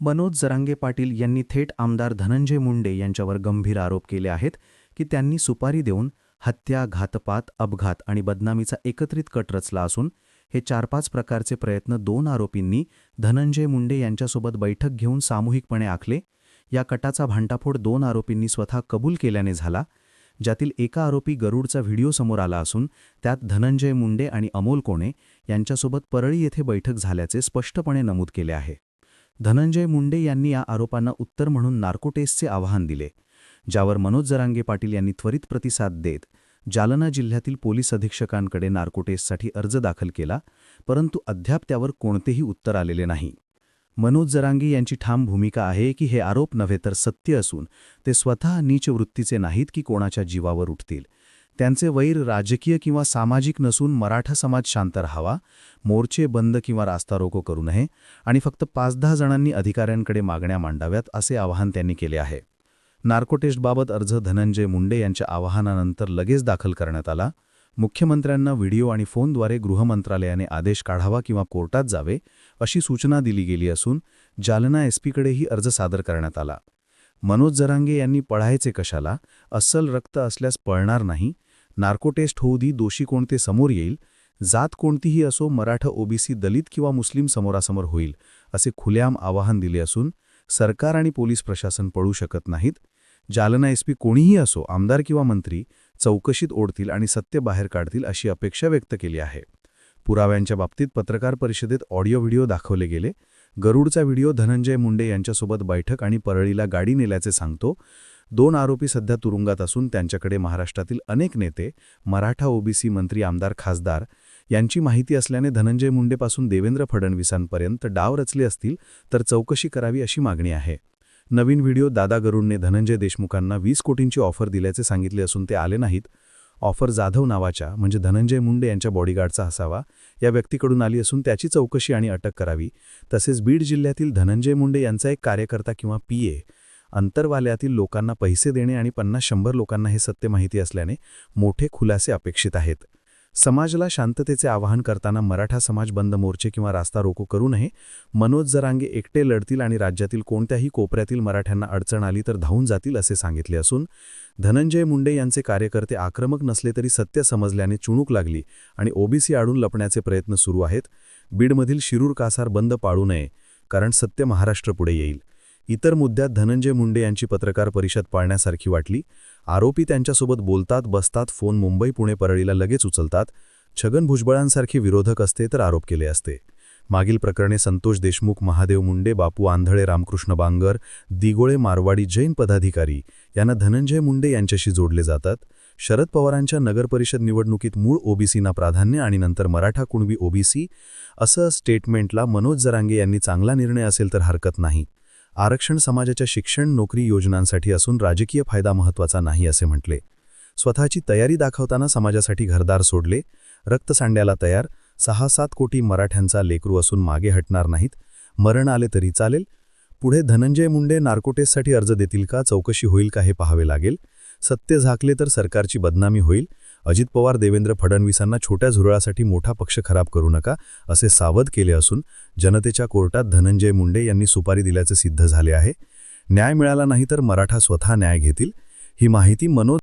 मनोज जरांगे पाटील यांनी थेट आमदार धनंजय मुंडे यांच्यावर गंभीर आरोप केले आहेत की त्यांनी सुपारी देऊन हत्या घातपात अपघात आणि बदनामीचा एकत्रित कट रचला असून हे चार पाच प्रकारचे प्रयत्न दोन आरोपींनी धनंजय मुंडे यांच्यासोबत बैठक घेऊन सामूहिकपणे आखले. या कटाचा भांडाफोड दोन आरोपींनी स्वतः कबूल केल्याने झाला. ज्यातील एका आरोपी गरुडचा व्हिडिओ समोर आला असून त्यात धनंजय मुंडे आणि अमोल कोणे यांच्यासोबत परळी येथे बैठक झाल्याचे स्पष्टपणे नमूद केले आहे. धनंजय मुंडे यांनी या आरोपांना उत्तर म्हणून नार्कोटेसचे आवाहन दिले ज्यावर मनोज जरांगे पाटील यांनी त्वरित प्रतिसाद देत जालना जिल्ह्यातील पोलीस अधीक्षकांकडे नार्कोटेससाठी अर्ज दाखल केला परंतु अद्याप त्यावर कोणतेही उत्तर आलेले नाही. मनोज जरांगे यांची ठाम भूमिका आहे की हे आरोप नव्हे तर सत्य असून ते स्वतः नीच वृत्तीचे नाहीत की कोणाच्या जीवावर उठतील. त्यांचे वैर राजकीय किंवा सामाजिक नसून मराठा समाज शांत राहावा मोर्चे बंद किंवा रास्तारोको करू नये आणि फक्त पाच दहा जणांनी अधिकाऱ्यांकडे मागण्या मांडाव्यात असे आवाहन त्यांनी केले आहे. नार्कोटेस्टबाबत अर्ज धनंजय मुंडे यांच्या आवाहनानंतर लगेच दाखल करण्यात आला. मुख्यमंत्र्यांना व्हिडिओ आणि फोनद्वारे गृहमंत्रालयाने आदेश काढावा किंवा कोर्टात जावे अशी सूचना दिली गेली असून जालना एसपीकडेही अर्ज सादर करण्यात आला. मनोज जरांगे यांनी पळायचे कशाला? अस्सल रक्त असल्यास पळणार नाही. नार्कोटेस्ट होऊ दी दोषी कोणते समोर येईल? जात कोणतीही असो मराठा ओबीसी दलित किंवा मुस्लिम समोरासमोर होईल असे खुलेआम आवाहन दिले असून सरकार आणि पोलीस प्रशासन पळू शकत नाहीत. जालना एसपी कोणीही असो आमदार किंवा मंत्री चौकशीत ओढतील आणि सत्य बाहेर काढतील अशी अपेक्षा व्यक्त केली आहे. पुराव्यांच्या बाबतीत पत्रकार परिषदेत ऑडिओ व्हिडिओ दाखवले गेले. गरुडचा व्हिडिओ धनंजय मुंडे यांच्यासोबत बैठक आणि परळीला गाडी नेल्याचे सांगतो. दोन आरोपी सध्या तुरुंगात असून त्यांच्याकडे महाराष्ट्रातील अनेक नेते मराठा ओबीसी मंत्री आमदार खासदार यांची माहिती असल्याने धनंजय मुंडेपासून देवेंद्र फडणवीसांपर्यंत डाव रचले असतील तर चौकशी करावी अशी मागणी आहे. नवीन व्हिडिओ दादा गरुडने धनंजय देशमुखांना वीस कोटींची ऑफर दिल्याचे सांगितले असून ते आले नाहीत. ऑफर जाधव नावाच्या म्हणजे धनंजय मुंडे यांच्या बॉडीगार्डचा असावा या व्यक्तीकडून आली असून त्याची चौकशी आणि अटक करावी. तसेच बीड जिल्ह्यातील धनंजय मुंडे यांचा एक कार्यकर्ता किंवा पीए अंतरवाल्यातील लोकांना पैसे देणे आणि पन्नास शंभर लोकांना हे सत्य माहिती असल्याने मोठे खुलासे अपेक्षित आहेत. समाजाला शांततेचे आवाहन करताना मराठा समाज बंद मोर्चे किंवा रास्ता रोको करू नये मनोज जरांगे एकटे लढतील आणि राज्यातील कोणत्याही कोपऱ्यातील मराठ्यांना अडचण आली तर धावून जातील असे सांगितले असून धनंजय मुंडे यांचे कार्यकर्ते आक्रमक नसले तरी सत्य समजल्याने चुणूक लागली आणि ओबीसी आडून लपण्याचे प्रयत्न सुरू आहेत. बीडमधील शिरूर कासार बंद पाळू नये कारण सत्य महाराष्ट्र पुढे येईल. इतर मुद्द्यात धनंजय मुंडे यांची पत्रकार परिषद पाळण्यासारखी वाटली. आरोपी त्यांच्यासोबत बोलतात बसतात फोन मुंबई पुणे परळीला लगेच उचलतात. छगन भुजबळांसारखे विरोधक असते तर आरोप केले असते. मागील प्रकरणे संतोष देशमुख महादेव मुंडे बापू आंधळे रामकृष्ण बांगर दिगोळे मारवाडी जैन पदाधिकारी यांना धनंजय मुंडे यांच्याशी जोडले जातात. शरद पवारांच्या नगरपरिषद निवडणुकीत मूळ ओबीसीना प्राधान्य आणि नंतर मराठा कुणबी ओबीसी असं स्टेटमेंटला मनोज जरांगे यांनी चांगला निर्णय असेल तर हरकत नाही. आरक्षण समाजाच्या शिक्षण नोकरी योजनांसाठी असून राजकीय फायदा महत्त्वाचा नाही असे म्हटले. स्वतःची तयारी दाखवताना समाजासाठी घरदार सोडले. रक्त सांड्याला तयार. सहा सात कोटी मराठ्यांचा लेकरू असून मागे हटणार नाहीत. मरण आले तरी चालेल. पुढे धनंजय मुंडे नार्कोटेससाठी अर्ज देतील का? चौकशी होईल का? हे पाहावे लागेल. सत्य झाकले तर सरकारची बदनामी होईल. अजित पवार देवेंद्र फडणवीसांना छोट्या झुरळासाठी मोठा पक्ष खराब करू नका असे सावध केले असून जनतेच्या कोर्टात धनंजय मुंडे यांनी सुपारी दिल्याचे सिद्ध झाले आहे. न्याय मिळाला नाही तर मराठा स्वतः न्याय घेतील. ही माहिती मनोज